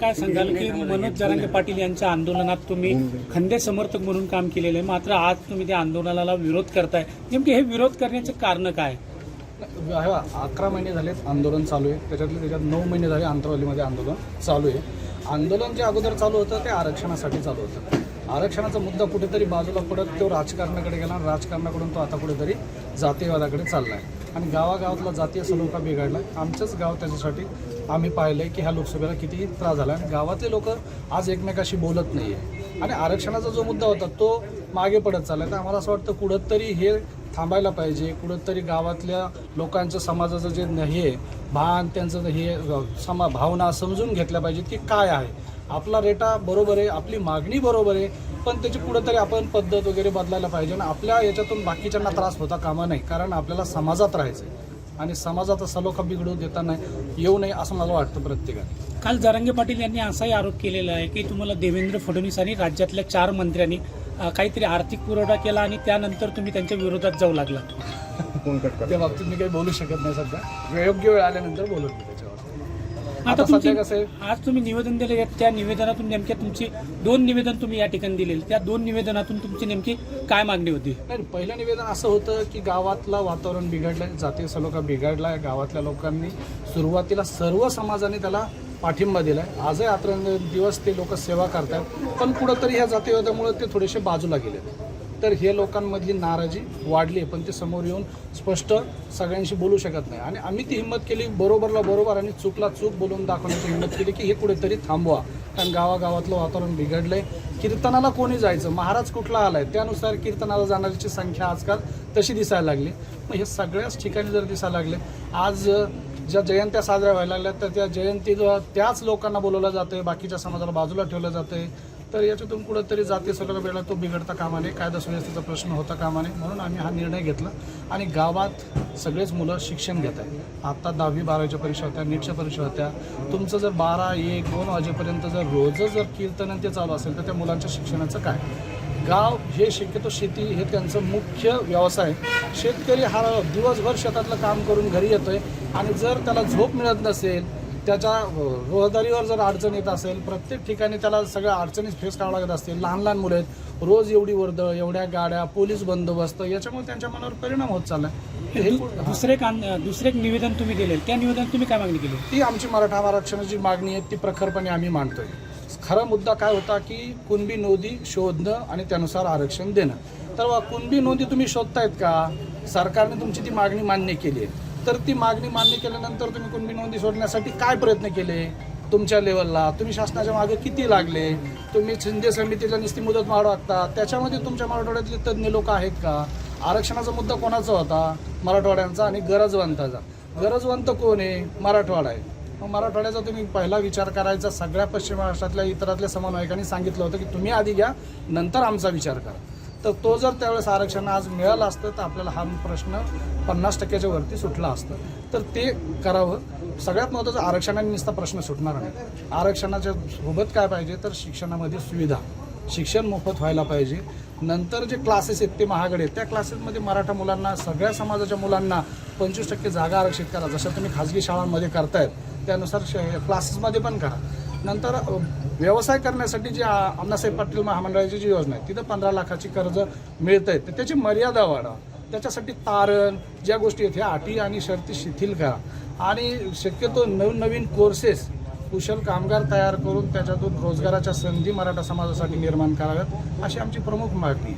काय सांगाल की मनोज जरांगे पाटील यांच्या आंदोलनात तुम्ही खंदे समर्थक म्हणून काम केलेलं आहे. मात्र आज तुम्ही त्या आंदोलनाला विरोध करताय. नेमके हे विरोध करण्याचे कारण काय? अकरा महिने झालेत आंदोलन चालू आहे. त्याच्यातले त्याच्यात नऊ महिने झाले आंतरवलीमध्ये आंदोलन चालू आहे. आंदोलन जे अगोदर चालू होतं ते आरक्षणासाठी चालू होतं. आरक्षणाचा मुद्दा कुठेतरी बाजूला पडत तो राजकारणाकडे गेला आणि राजकारणाकडून तो आता कुठेतरी जातीयवादाकडे चालला आहे आणि गावागावातला जातीय सलोखा बिघडला. आमचंच गाव त्याच्यासाठी आम्ही पाहिलं आहे की ह्या लोकसभेला किती त्रास झाला आणि गावातले लोक आज एकमेकाशी बोलत नाही आहे आणि आरक्षणाचा जो मुद्दा होता तो मागे पडत चालला तर आम्हाला असं वाटतं कुठंतरी हे थांबायला पाहिजे. कुठंतरी गावातल्या लोकांचं समाजाचं जे न- हे भान त्यांचं हे समा भावना समजून घेतल्या पाहिजेत की काय आहे. आपला रेटा बरोबर आहे आपली मागणी बरोबर आहे पण त्याची कुठंतरी आपण पद्धत वगैरे बदलायला पाहिजे. आणि आपल्या याच्यातून बाकीच्यांना त्रास होता कामा नाही कारण आपल्याला समाजात राहायचं आहे आणि समाजाचा सलोखा बिघडू देता नाही येऊ नये असं मला वाटतं प्रत्येकाने. काल जरांगे पाटील यांनी असाही आरोप केलेला आहे की तुम्हाला देवेंद्र फडणवीस आणि राज्यातल्या चार मंत्र्यांनी काहीतरी आर्थिक पुरवठा केला आणि त्यानंतर तुम्ही त्यांच्या विरोधात जाऊ लागला. त्या बाबतीत मी काही बोलू शकत नाही सध्या. योग्य वेळ आल्यानंतर बोलू मी त्याच्यावर. आता तुमची आहे? आज तुम्ही निवेदन दिले त्या निवेदनातून नेमक्या तुमची दोन निवेदन तुम्ही या ठिकाणी दिलेली. त्या दोन निवेदनातून तुमची नेमकी काय मागणी होती? नाही पहिलं निवेदन असं होतं की गावातलं वातावरण बिघडलंय जातीय सलोखा बिघडलाय गावातल्या लोकांनी सुरुवातीला सर्व समाजाने त्याला पाठिंबा दिलाय. आजही रात्र दिवस ते लोक सेवा करतात पण कुठंतरी ह्या जातीयवादामुळे ते थोडेसे बाजूला गेले तर हे लोकांमधली नाराजी वाढली आहे पण ते समोर येऊन स्पष्ट सगळ्यांशी बोलू शकत नाही. आणि आम्ही ती हिंमत केली बरोबरला बरोबर आणि चूकला चूक बोलून दाखवण्याची हिंमत केली की हे कुठेतरी थांबवा. कारण गावागावातलं वातावरण बिघडलंय. कीर्तनाला कोणी जायचं? महाराज कुठला आलाय? त्यानुसार कीर्तनाला जाणाऱ्याची संख्या आजकाल तशी दिसायला लागली. मग हे सगळ्याच ठिकाणी जर दिसायला लागले आज ज्या जयंत्या साजऱ्या व्हायला लागल्या तर त्या जयंतीत त्याच लोकांना बोलवलं जातंय बाकीच्या समाजाला बाजूला ठेवलं जातंय. तर याच्यातून कुठंतरी जाती सगळं वेळा तो बिघडता कामा नये कायदा सुव्यवस्थेचा प्रश्न होता कामा नये म्हणून आम्ही हा निर्णय घेतला. आणि गावात सगळेच मुलं शिक्षण घेत आहेत. आत्ता दहावी बारावीच्या परीक्षा होत्या नीटच्या परीक्षा होत्या. तुमचं जर बारा एक दोन वाजेपर्यंत जर रोज जर कीर्तन ते चालू असेल तर त्या मुलांच्या शिक्षणाचं काय? गाव हे शक्यतो शेती हे त्यांचं मुख्य व्यवसाय. शेतकरी हा दिवसभर शेतातलं काम करून घरी येतोय. आणि जर त्याला झोप मिळत नसेल त्याच्या रोजदारीवर जर अडचण येत असेल प्रत्येक ठिकाणी त्याला सगळ्या अडचणी फेस करावं लागत असतील. लहान लहान मुलं आहेत. रोज एवढी वर्दळ एवढ्या गाड्या पोलीस बंदोबस्त याच्यामुळे त्यांच्या मनावर परिणाम होत चाललाय. हे दु- दुसरे आंद- दुसरे एक निवेदन तुम्ही दिले त्या निवेदन तुम्ही काय मागणी केली? ती आमची मराठा आरक्षणाची मागणी आहे ती प्रखरपणे आम्ही मांडतोय. खरा मुद्दा काय होता की कुणबी नोंदी शोधणं आणि त्यानुसार आरक्षण देणं. तर कुणबी नोंदी तुम्ही शोधतायत का? सरकारने तुमची ती मागणी मान्य केली आहे. तर ती मागणी मान्य केल्यानंतर तुम्ही कुणबी नोंदी सोडण्यासाठी काय प्रयत्न केले? तुमच्या लेवलला. तुम्ही शासनाच्या मागे किती लागले? तुम्ही शिंदे समितीला निस्ती मुदत वाढवता त्याच्यामध्ये तुमच्या मराठवाड्यातले तज्ज्ञ लोक आहेत का? आरक्षणाचा मुद्दा कोणाचा होता? मराठवाड्यांचा आणि गरजवंताचा. गरजवंत कोण आहे? मराठवाडा आहे. मग मराठवाड्याचा तुम्ही पहिला विचार करायचा. सगळ्या पश्चिम महाराष्ट्रातल्या इतरातल्या समन्वयकांनी सांगितलं होतं की तुम्ही आधी घ्या नंतर आमचा विचार करा. तर तो जर त्यावेळेस आरक्षण आज मिळालं असतं तर आपल्याला हा प्रश्न पन्नास टक्क्याच्या वरती सुटला असतं. तर ते करावं. सगळ्यात महत्त्वाचं आरक्षणाने नुसता प्रश्न सुटणार नाही. आरक्षणाच्या सोबत काय पाहिजे? तर शिक्षणामध्ये सुविधा. शिक्षण मोफत व्हायला पाहिजे. नंतर जे क्लासेस आहेत ते महागडे आहेत. त्या क्लासेसमध्ये मराठा मुलांना सगळ्या समाजाच्या मुलांना पंचवीस टक्के जागा आरक्षित करा. जसं तुम्ही खाजगी शाळांमध्ये करतायत त्यानुसार क्लासेसमध्ये पण करा. नंतर व्यवसाय करण्यासाठी जी अण्णासाहेब पाटील महामंडळाची जी योजना आहे तिथं पंधरा लाखाची कर्ज मिळत आहेत तर त्याची मर्यादा वाढवा त्याच्यासाठी तारण ज्या गोष्टी आहेत ह्या अटी आणि शर्ती शिथिल करा. आणि शक्यतो नवनवीन कोर्सेस कुशल कामगार तयार करून त्याच्यातून रोजगाराच्या संधी मराठा समाजासाठी निर्माण कराव्यात अशी आमची प्रमुख मागणी